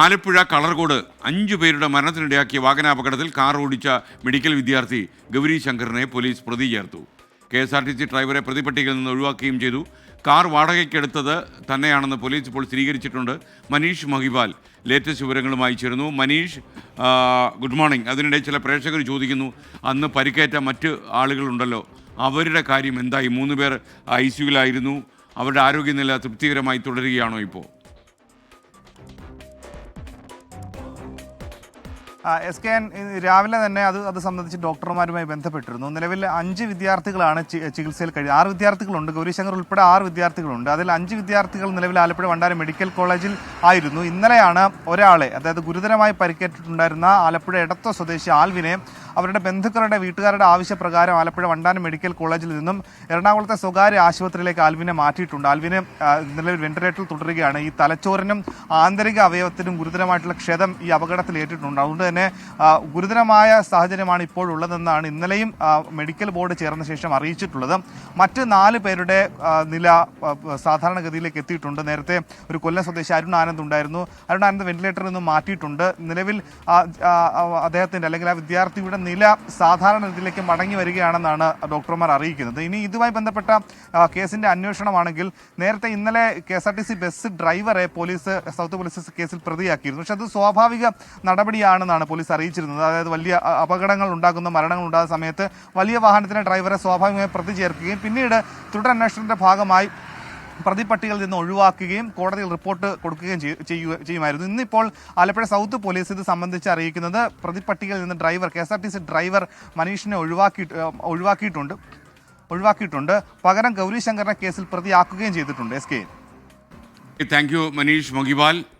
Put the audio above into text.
ആലപ്പുഴ കളർകോട് അഞ്ചു പേരുടെ മരണത്തിനിടയാക്കിയ വാഹനാപകടത്തിൽ കാർ ഓടിച്ച മെഡിക്കൽ വിദ്യാർത്ഥി ഗൗരി ശങ്കറിനെ പോലീസ് പ്രതി ചേർത്തു. K S R T C ഡ്രൈവറെ പ്രതിപട്ടികയിൽ നിന്ന് ഒഴിവാക്കുകയും ചെയ്തു. കാർ വാടകയ്ക്കെടുത്തത് തന്നെയാണെന്ന് പോലീസ് ഇപ്പോൾ സ്ഥിരീകരിച്ചിട്ടുണ്ട്. മനീഷ് മഹിപാൽ ലേറ്റസ്റ്റ് വിവരങ്ങളുമായി ചേരുന്നു. Manish good morning. അതിനിടെ ചില പ്രേക്ഷകർ ചോദിക്കുന്നു അന്ന് പരിക്കേറ്റ മറ്റ് ആളുകളുണ്ടല്ലോ. അവരുടെ കാര്യം എന്തായി? മൂന്ന് പേർ ഐ സിയുലായിരുന്നു അവരുടെ ആരോഗ്യനില തൃപ്തികരമായി തുടരുകയാണോ ഇപ്പോൾ? എസ് കെ എൻ രാവിലെ തന്നെ അത് അത് സംബന്ധിച്ച് ഡോക്ടർമാരുമായി ബന്ധപ്പെട്ടിരുന്നു. നിലവിൽ അഞ്ച് വിദ്യാർത്ഥികളാണ് ചികിത്സയിൽ കഴിയുന്നത് ആറ് വിദ്യാർത്ഥികളുണ്ട്. ഗൗരിശങ്കർ ഉൾപ്പെടെ ആറ് വിദ്യാർത്ഥികളുണ്ട്. അതിൽ അഞ്ച് വിദ്യാർത്ഥികൾ നിലവിൽ ആലപ്പുഴ വണ്ടാരം മെഡിക്കൽ കോളേജിൽ ആയിരുന്നു. ഇന്നലെയാണ് ഒരാളെ അതായത് ഗുരുതരമായി പരിക്കേറ്റിട്ടുണ്ടായിരുന്ന ആലപ്പുഴ എടത്വ സ്വദേശി ആൽവിനെ അവരുടെ ബന്ധുക്കളുടെ വീട്ടുകാരുടെ ആവശ്യപ്രകാരം ആലപ്പുഴ വണ്ടാനം മെഡിക്കൽ കോളേജിൽ നിന്നും എറണാകുളത്തെ സ്വകാര്യ ആശുപത്രിയിലേക്ക് ആൽവിനെ മാറ്റിയിട്ടുണ്ട്. ആൽവിനെ നിലവിൽ വെന്റിലേറ്ററിൽ തുടരുകയാണ്. ഈ തലച്ചോറിനും ആന്തരിക അവയവത്തിനും ഗുരുതരമായിട്ടുള്ള ക്ഷതം ഈ അപകടത്തിൽ ഏറ്റിട്ടുണ്ട്. അതുകൊണ്ട് തന്നെ ഗുരുതരമായ സാഹചര്യമാണ് ഇപ്പോഴുള്ളതെന്നാണ് ഇന്നലെയും ആ, മെഡിക്കൽ ബോർഡ് ചേർന്ന ശേഷം അറിയിച്ചിട്ടുള്ളത്. മറ്റ് നാല് പേരുടെ നില സാധാരണഗതിയിലേക്ക് എത്തിയിട്ടുണ്ട്. നേരത്തെ ഒരു കൊല്ലം സ്വദേശി അരുൺ ആനന്ദ് ഉണ്ടായിരുന്നു. അരുൺ ആനന്ദ് വെന്റിലേറ്ററിൽ നിന്നും മാറ്റിയിട്ടുണ്ട്. നിലവിൽ അദ്ദേഹത്തിന്റെ അല്ലെങ്കിൽ ആ വിദ്യാർത്ഥിയുടെ നില സാധാരണ രീതിയിലേക്ക് മടങ്ങി വരികയാണെന്നാണ് ഡോക്ടർമാർ അറിയിക്കുന്നത്. ഇനി ഇതുമായി ബന്ധപ്പെട്ട കേസിന്റെ അന്വേഷണമാണെങ്കിൽ നേരത്തെ ഇന്നലെ K S R T C bus ഡ്രൈവറെ പോലീസ് സൗത്ത് പോലീസ് കേസിൽ പ്രതിയാക്കിയിരുന്നു. പക്ഷെ അത് സ്വാഭാവിക നടപടിയാണെന്നാണ് പോലീസ് അറിയിച്ചിരുന്നത്. അതായത് വലിയ അപകടങ്ങൾ ഉണ്ടാക്കുന്ന മരണങ്ങൾ ഉണ്ടാകുന്ന സമയത്ത് വലിയ വാഹനത്തിലെ ഡ്രൈവറെ സ്വാഭാവികമായി പ്രതി ചേർക്കുകയും പിന്നീട് തുടരന്വേഷണത്തിന്റെ ഭാഗമായി പ്രതിപട്ടികയിൽ നിന്ന് ഒഴിവാക്കുകയും കോടതിയിൽ റിപ്പോർട്ട് കൊടുക്കുകയും ചെയ്യുമായിരുന്നു. ഇന്നിപ്പോൾ ആലപ്പുഴ സൗത്ത് പോലീസ് ഇത് സംബന്ധിച്ച് അറിയിക്കുന്നത് പ്രതിപട്ടികയിൽ നിന്ന് driver K S R T C driver മനീഷിനെ ഒഴിവാക്കി ഒഴിവാക്കിയിട്ടുണ്ട്. ഒഴിവാക്കിയിട്ടുണ്ട്. പകരം ഗൗരി ശങ്കറിനെ കേസിൽ പ്രതിയാക്കുകയും ചെയ്തിട്ടുണ്ട്. S K. Thank you Manish Mogival